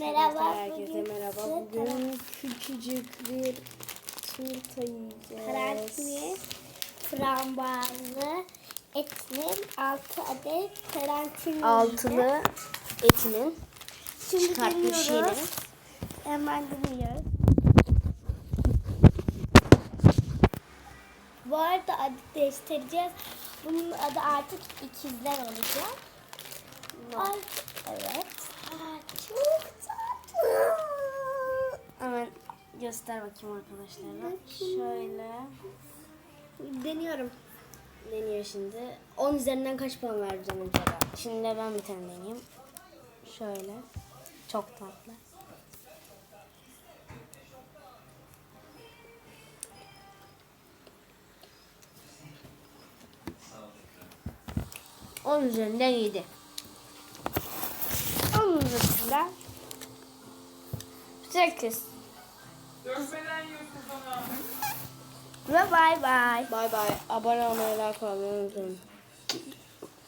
Merhaba, Herkese merhaba. Bugün küçücük bir turta yiyeceğiz. karantinli frambuazlı etinin 6 adet karantinli Altılı etinin Şimdi çıkartmış deniyoruz. Hemen deniyoruz. Bu arada adı değiştireceğiz. Bunun adı artık ikizler olacak. Ay, evet. Aa, çok tatlı. Hemen göster bakayım arkadaşlara. Şöyle Deniyorum. deniyor şimdi. 10 üzerinden kaç puan vereceğim acaba? Şimdi de ben bir tane deneyeyim. Şöyle. Çok tatlı. On üzerinden yedi. Onun üzerinden 8. Dökmeden yiyorsun sana. Ve bay bay. Bay bay. Abone olmayı, like olmayı unutmayın.